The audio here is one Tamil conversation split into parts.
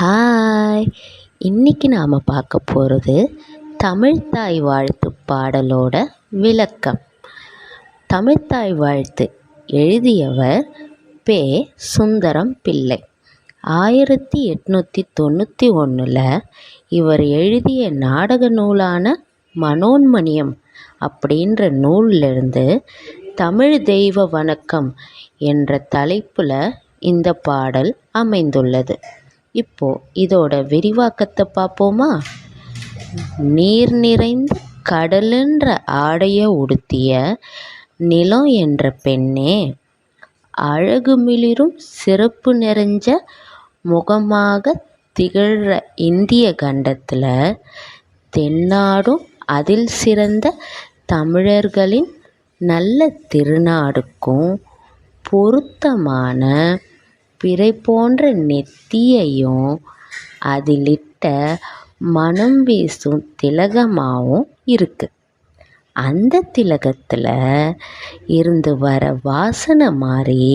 ஹாய் இன்னைக்கு நாம் பார்க்க போகிறது தமிழ்த்தாய் வாழ்த்து பாடலோட விளக்கம். தமிழ்த்தாய் வாழ்த்து எழுதியவர் பே. சுந்தரம் பிள்ளை. ஆயிரத்தி எட்நூற்றி தொண்ணூற்றி ஒன்றில் இவர் எழுதிய நாடக நூலான மனோன்மணியம் அப்படின்ற நூலிலிருந்து தமிழ் தெய்வ வணக்கம் என்ற தலைப்பில் இந்த பாடல் அமைந்துள்ளது. இப்போ இதோட விரிவாக்கத்தை பார்ப்போமா? நீர் நிறைந்த கடலுன்ற ஆடையை உடுத்திய நிலம் என்ற பெண்ணே அழகு மிளிரும் சிறப்பு நிறைஞ்ச முகமாக திகழ்கிற இந்திய கண்டத்தில் தென்னாடும் அதில் சிறந்த தமிழர்களின் நல்ல திருநாடுக்கும் பொருத்தமான பிறை போன்ற நெத்தியையும் அதிலிட்ட மனம் வீசும் திலகமாகவும் இருக்குது அந்த திலகத்தில் இருந்து வர வாசனை மாதிரி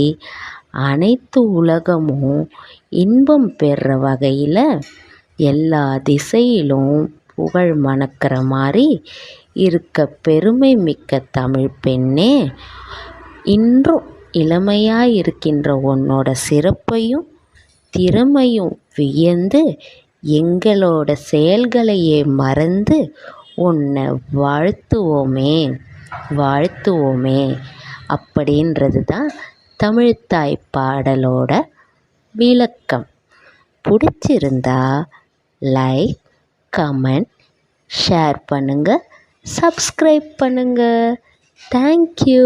அனைத்து உலகமும் இன்பம் பெற வகையில் எல்லா திசையிலும் புகழ் மணக்கிற மாதிரி இருக்க பெருமை மிக்க தமிழ் பெண்ணே இன்றும் இளமையாக இருக்கின்ற உன்னோட சிறப்பையும் திறமையும் வியந்து எங்களோட செயல்களையே மறந்து உன்னை வாழ்த்துவோமே வாழ்த்துவோமே அப்படின்றது தான் தமிழ்த்தாய் பாடலோட விளக்கம். பிடிச்சிருந்தா லைக் கமெண்ட் ஷேர் பண்ணுங்கள் சப்ஸ்கிரைப் பண்ணுங்கள் தேங்க்யூ.